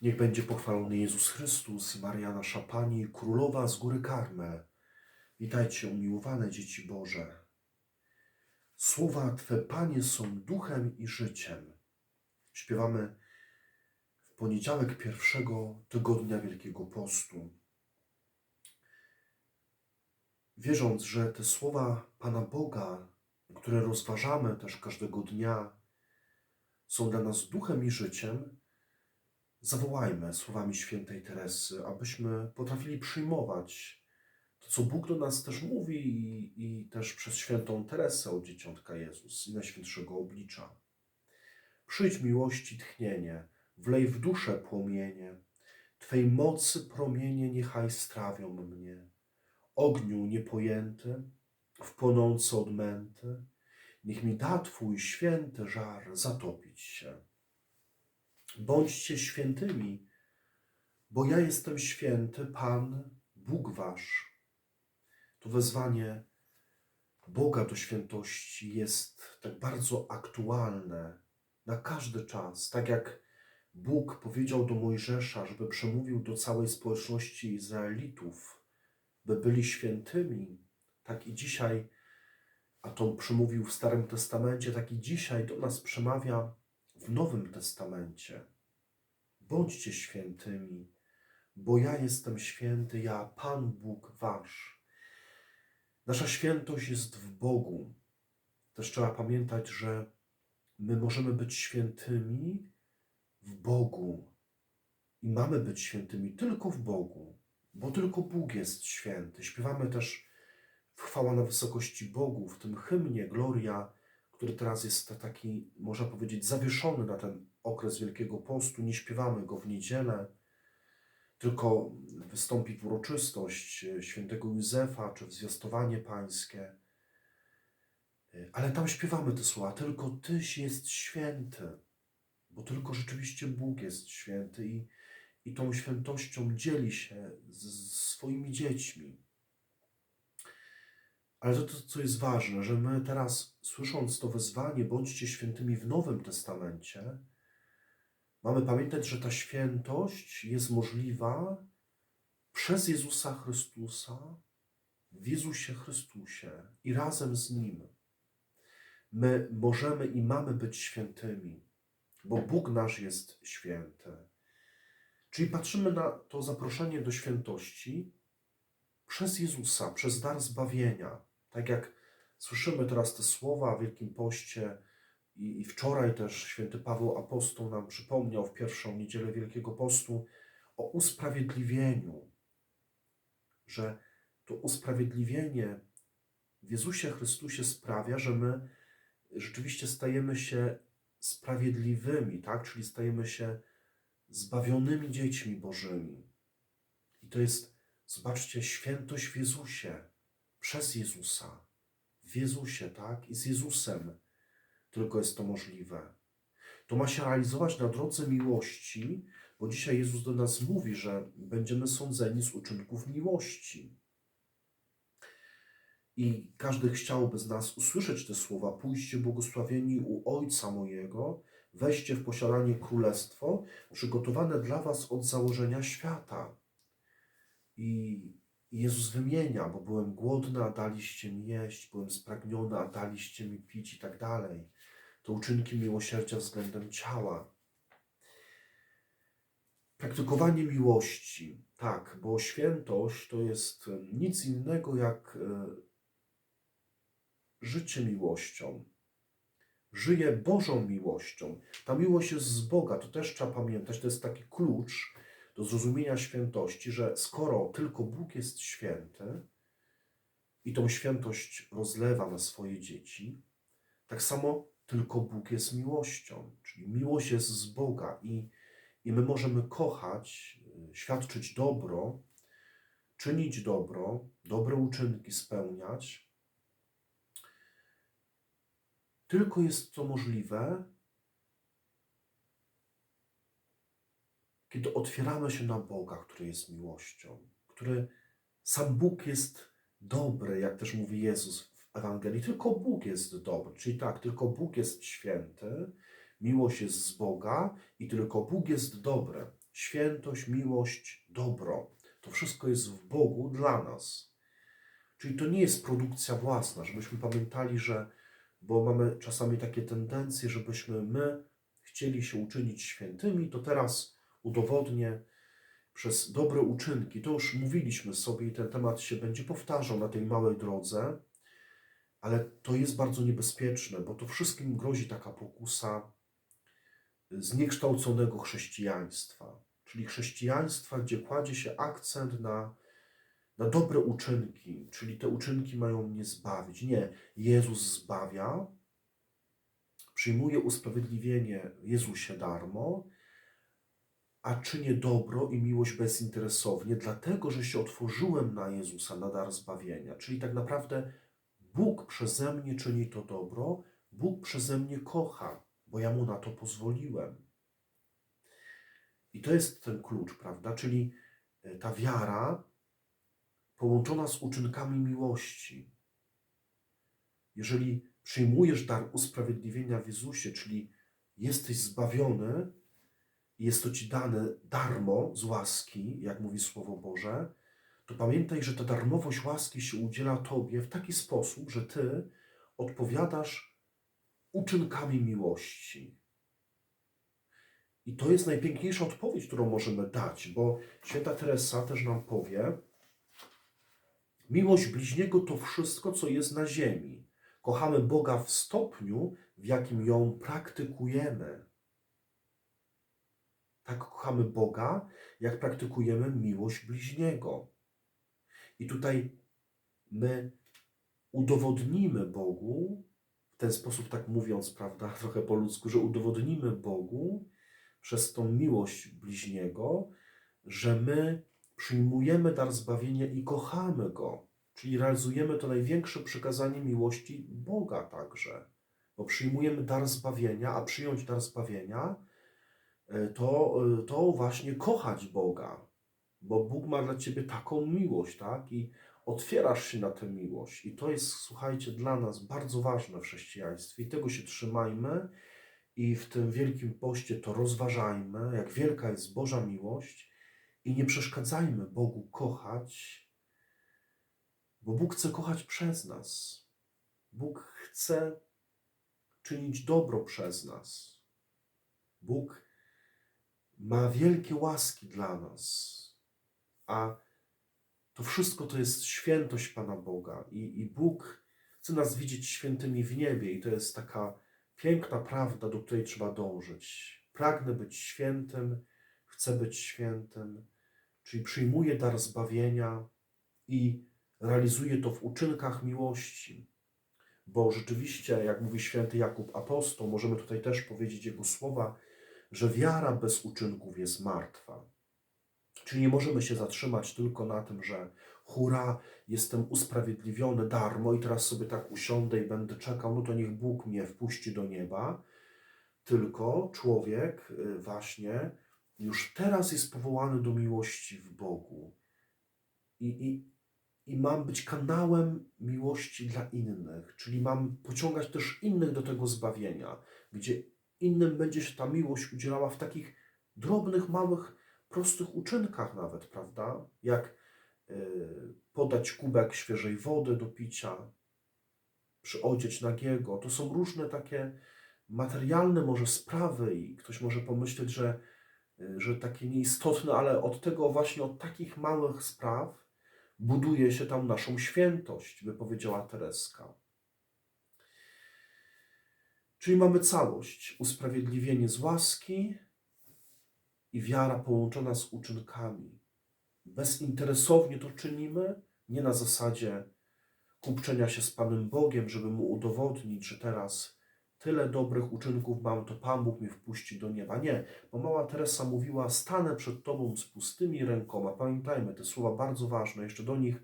Niech będzie pochwalony Jezus Chrystus i Maria nasza Pani, Królowa z góry Karmel. Witajcie, umiłowane dzieci Boże. Słowa Twe, Panie, są duchem i życiem. Śpiewamy w poniedziałek pierwszego tygodnia Wielkiego Postu. Wierząc, że te słowa Pana Boga, które rozważamy też każdego dnia, są dla nas duchem i życiem, zawołajmy słowami świętej Teresy, abyśmy potrafili przyjmować to, co Bóg do nas też mówi i, i też przez świętą Teresę od Dzieciątka Jezus i Najświętszego Oblicza. Przyjdź miłości tchnienie, wlej w duszę płomienie, Twej mocy promienie niechaj strawią mnie. Ogniu niepojęty, w płonące odmęty, niech mi da Twój święty żar zatopić się. Bądźcie świętymi, bo ja jestem święty, Pan, Bóg Wasz. To wezwanie Boga do świętości jest tak bardzo aktualne na każdy czas. Tak jak Bóg powiedział do Mojżesza, żeby przemówił do całej społeczności Izraelitów, by byli świętymi, tak i dzisiaj, a to przemówił w Starym Testamencie, tak i dzisiaj do nas przemawia w Nowym Testamencie. Bądźcie świętymi, bo ja jestem święty, ja Pan Bóg Wasz. Nasza świętość jest w Bogu. Też trzeba pamiętać, że my możemy być świętymi w Bogu i mamy być świętymi tylko w Bogu, bo tylko Bóg jest święty. Śpiewamy też chwała na wysokości Bogu, w tym hymnie Gloria, który teraz jest taki, można powiedzieć, zawieszony na ten okres Wielkiego Postu. Nie śpiewamy go w niedzielę, tylko wystąpi w uroczystość świętego Józefa, czy w zwiastowanie pańskie. Ale tam śpiewamy te słowa, tylko Tyś jest święty, bo tylko rzeczywiście Bóg jest święty i, i tą świętością dzieli się z, z swoimi dziećmi. Ale to, co jest ważne, że my teraz, słysząc to wezwanie, bądźcie świętymi w Nowym Testamencie, mamy pamiętać, że ta świętość jest możliwa przez Jezusa Chrystusa, w Jezusie Chrystusie i razem z Nim. My możemy i mamy być świętymi, bo Bóg nasz jest święty. Czyli patrzymy na to zaproszenie do świętości przez Jezusa, przez dar zbawienia. Tak jak słyszymy teraz te słowa w Wielkim Poście i, i wczoraj też święty Paweł Apostoł nam przypomniał w pierwszą niedzielę Wielkiego Postu o usprawiedliwieniu, że to usprawiedliwienie w Jezusie Chrystusie sprawia, że my rzeczywiście stajemy się sprawiedliwymi, tak? Czyli stajemy się zbawionymi dziećmi Bożymi. I to jest, zobaczcie, świętość w Jezusie, przez Jezusa, w Jezusie, tak? I z Jezusem tylko jest to możliwe. To ma się realizować na drodze miłości, bo dzisiaj Jezus do nas mówi, że będziemy sądzeni z uczynków miłości. I każdy chciałby z nas usłyszeć te słowa: Pójście błogosławieni u Ojca mojego, weźcie w posiadanie królestwo przygotowane dla was od założenia świata. I Jezus wymienia, bo byłem głodny, a daliście mi jeść, byłem spragniony, a daliście mi pić i tak dalej. To uczynki miłosierdzia względem ciała. Praktykowanie miłości, tak, bo świętość to jest nic innego jak e, życie miłością. Żyje Bożą miłością. Ta miłość jest z Boga, to też trzeba pamiętać. To jest taki klucz do zrozumienia świętości, że skoro tylko Bóg jest święty i tą świętość rozlewa na swoje dzieci, tak samo tylko Bóg jest miłością. Czyli miłość jest z Boga i, i my możemy kochać, świadczyć dobro, czynić dobro, dobre uczynki spełniać tylko jest to możliwe, kiedy otwieramy się na Boga, który jest miłością, który sam Bóg jest dobry, jak też mówi Jezus w Ewangelii. Tylko Bóg jest dobry, czyli tak, tylko Bóg jest święty, miłość jest z Boga i tylko Bóg jest dobry. świętość, miłość, dobro. To wszystko jest w Bogu dla nas. Czyli to nie jest produkcja własna, żebyśmy pamiętali, że, bo mamy czasami takie tendencje, żebyśmy my chcieli się uczynić świętymi, to teraz udowodnię przez dobre uczynki. To już mówiliśmy sobie i ten temat się będzie powtarzał na tej małej drodze, ale to jest bardzo niebezpieczne, bo to wszystkim grozi taka pokusa zniekształconego chrześcijaństwa, czyli chrześcijaństwa, gdzie kładzie się akcent na, na dobre uczynki, czyli te uczynki mają mnie zbawić. Nie, Jezus zbawia, przyjmuje usprawiedliwienie Jezusie darmo, a czynię dobro i miłość bezinteresownie, dlatego że się otworzyłem na Jezusa, na dar zbawienia. Czyli tak naprawdę Bóg przeze mnie czyni to dobro, Bóg przeze mnie kocha, bo ja mu na to pozwoliłem. I to jest ten klucz, prawda? Czyli e, ta wiara połączona z uczynkami miłości. Jeżeli przyjmujesz dar usprawiedliwienia w Jezusie, czyli jesteś zbawiony, jest to ci dane darmo z łaski, jak mówi Słowo Boże, to pamiętaj, że ta darmowość łaski się udziela Tobie w taki sposób, że Ty odpowiadasz uczynkami miłości. I to jest najpiękniejsza odpowiedź, którą możemy dać, bo święta Teresa też nam powie, miłość bliźniego to wszystko, co jest na ziemi. Kochamy Boga w stopniu, w jakim ją praktykujemy. Tak kochamy Boga, jak praktykujemy miłość bliźniego. I tutaj my udowodnimy Bogu, w ten sposób tak mówiąc, prawda, trochę po ludzku, że udowodnimy Bogu przez tą miłość bliźniego, że my przyjmujemy dar zbawienia i kochamy Go. Czyli realizujemy to największe przykazanie miłości Boga także. Bo przyjmujemy dar zbawienia, a przyjąć dar zbawienia to, e, to właśnie kochać Boga, bo Bóg ma dla ciebie taką miłość, tak? I otwierasz się na tę miłość. I to jest, słuchajcie, dla nas bardzo ważne w chrześcijaństwie. I tego się trzymajmy i w tym wielkim poście to rozważajmy, jak wielka jest Boża miłość i nie przeszkadzajmy Bogu kochać, bo Bóg chce kochać przez nas. Bóg chce czynić dobro przez nas. Bóg ma wielkie łaski dla nas, a to wszystko to jest świętość Pana Boga i, i Bóg chce nas widzieć świętymi w niebie i to jest taka piękna prawda, do której trzeba dążyć. Pragnę być świętym, chcę być świętym, czyli przyjmuję dar zbawienia i realizuję to w uczynkach miłości. Bo rzeczywiście, jak mówi święty Jakub Apostoł, możemy tutaj też powiedzieć jego słowa, że wiara bez uczynków jest martwa. Czyli nie możemy się zatrzymać tylko na tym, że hura, jestem usprawiedliwiony darmo i teraz sobie tak usiądę i będę czekał, no to niech Bóg mnie wpuści do nieba. Tylko człowiek y, właśnie już teraz jest powołany do miłości w Bogu. I, i, i mam być kanałem miłości dla innych, czyli mam pociągać też innych do tego zbawienia, gdzie innym będzie się ta miłość udzielała w takich drobnych, małych, prostych uczynkach nawet, prawda? Jak y, podać kubek świeżej wody do picia, przyodzieć nagiego. To są różne takie materialne może sprawy i ktoś może pomyśleć, że, y, że takie nieistotne, ale od tego właśnie, od takich małych spraw buduje się tam naszą świętość, by powiedziała Tereska. Czyli mamy całość, usprawiedliwienie z łaski i wiara połączona z uczynkami. Bezinteresownie to czynimy, nie na zasadzie kupczenia się z Panem Bogiem, żeby Mu udowodnić, że teraz tyle dobrych uczynków mam, to Pan Bóg mnie wpuści do nieba. Nie, bo mała Teresa mówiła, stanę przed Tobą z pustymi rękoma. Pamiętajmy, te słowa bardzo ważne, jeszcze do nich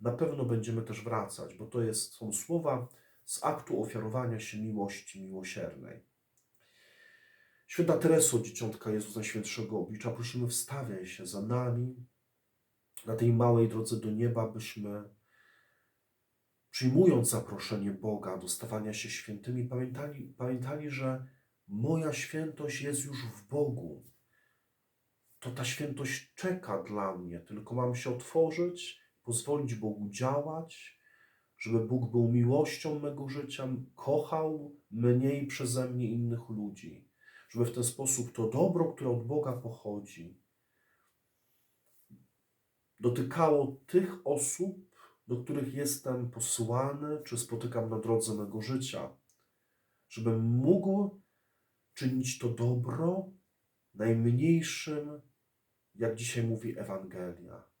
na pewno będziemy też wracać, bo to jest, są słowa, z aktu ofiarowania się miłości miłosiernej. Święta Tereso, dzieciątka Jezusa Najświętszego Oblicza, prosimy, wstawiaj się za nami na tej małej drodze do nieba, byśmy przyjmując zaproszenie Boga do stawania się świętymi, pamiętali, pamiętali, że moja świętość jest już w Bogu. to ta świętość czeka dla mnie, tylko mam się otworzyć, pozwolić Bogu działać, żeby Bóg był miłością mego życia, kochał mnie i przeze mnie innych ludzi, żeby w ten sposób to dobro, które od Boga pochodzi, dotykało tych osób, do których jestem posyłany, czy spotykam na drodze mego życia, żebym mógł czynić to dobro najmniejszym, jak dzisiaj mówi Ewangelia.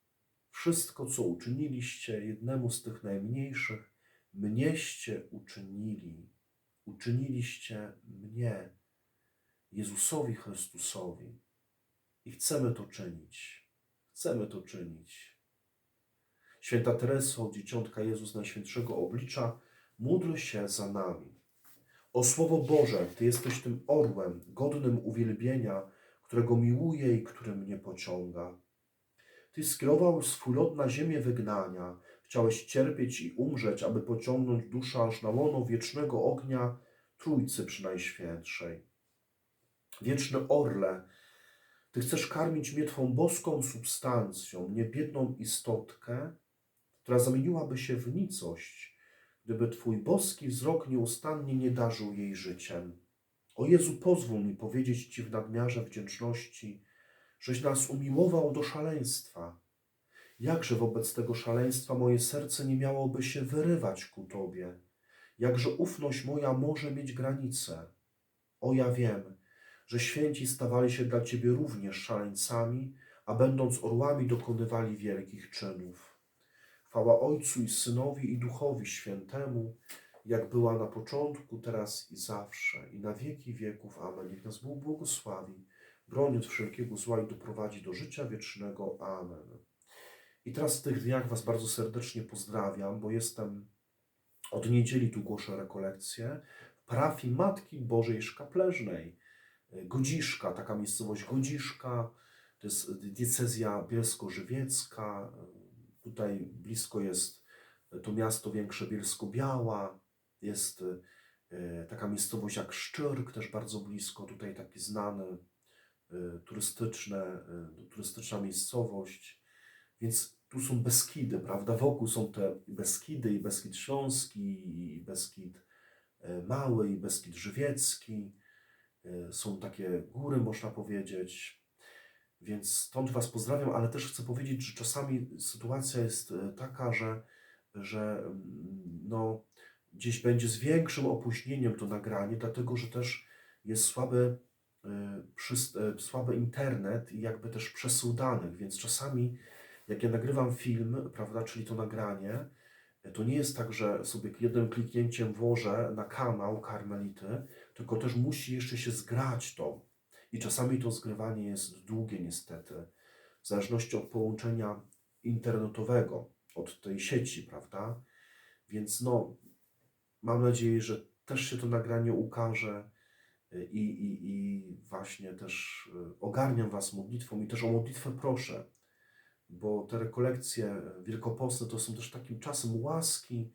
Wszystko, co uczyniliście jednemu z tych najmniejszych, mnieście uczynili. Uczyniliście mnie, Jezusowi Chrystusowi. I chcemy to czynić. Chcemy to czynić. Święta Tereso, dzieciątka Jezus Najświętszego Oblicza, módl się za nami. O Słowo Boże, Ty jesteś tym orłem, godnym uwielbienia, którego miłuję i który mnie pociąga. Ty skierował swój lud na ziemię wygnania, chciałeś cierpieć i umrzeć, aby pociągnąć duszę aż na łono wiecznego ognia Trójcy Przynajświętszej. Wieczny orle, Ty chcesz karmić mnie Twą boską substancją, niebiedną istotkę, która zamieniłaby się w nicość, gdyby Twój boski wzrok nieustannie nie darzył jej życiem. O Jezu, pozwól mi powiedzieć Ci w nadmiarze wdzięczności, żeś nas umiłował do szaleństwa. Jakże wobec tego szaleństwa moje serce nie miałoby się wyrywać ku Tobie? Jakże ufność moja może mieć granice? O ja wiem, że święci stawali się dla Ciebie również szaleńcami, a będąc orłami dokonywali wielkich czynów. Chwała Ojcu i Synowi i Duchowi Świętemu, jak była na początku, teraz i zawsze, i na wieki wieków. Amen. Niech nas Bóg błogosławi, broni wszelkiego zła i doprowadzi do życia wiecznego. Amen. I teraz w tych dniach Was bardzo serdecznie pozdrawiam, bo jestem od niedzieli tu głoszę rekolekcję w parafii Matki Bożej Szkapleżnej. Godziszka, taka miejscowość Godziszka, to jest diecezja bielsko-żywiecka. Tutaj blisko jest to miasto większe Bielsko-Biała, jest e, taka miejscowość jak Szczyrk, też bardzo blisko, tutaj taki znany turystyczne, e, turystyczna miejscowość. Więc tu są Beskidy, prawda? Wokół są te Beskidy, i Beskid Śląski, i Beskid Mały, i Beskid Żywiecki. Są takie góry, można powiedzieć. Więc stąd Was pozdrawiam, ale też chcę powiedzieć, że czasami sytuacja jest taka, że, że no, gdzieś będzie z większym opóźnieniem to nagranie, dlatego że też jest słaby, słaby internet i jakby też przesył danych, więc czasami jak ja nagrywam film, prawda, czyli to nagranie, to nie jest tak, że sobie jednym kliknięciem włożę na kanał Karmelity, tylko też musi jeszcze się zgrać to. I czasami to zgrywanie jest długie niestety, w zależności od połączenia internetowego, od tej sieci, prawda? Więc no, mam nadzieję, że też się to nagranie ukaże i, i, i właśnie też ogarniam Was modlitwą i też o modlitwę proszę, bo te rekolekcje wielkopostne to są też takim czasem łaski,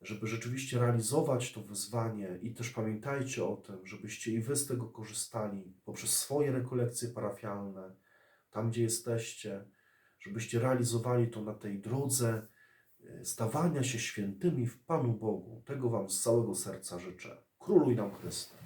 żeby rzeczywiście realizować to wyzwanie i też pamiętajcie o tym, żebyście i Wy z tego korzystali poprzez swoje rekolekcje parafialne, tam gdzie jesteście, żebyście realizowali to na tej drodze stawania się świętymi w Panu Bogu. Tego Wam z całego serca życzę. Króluj nam Chryste.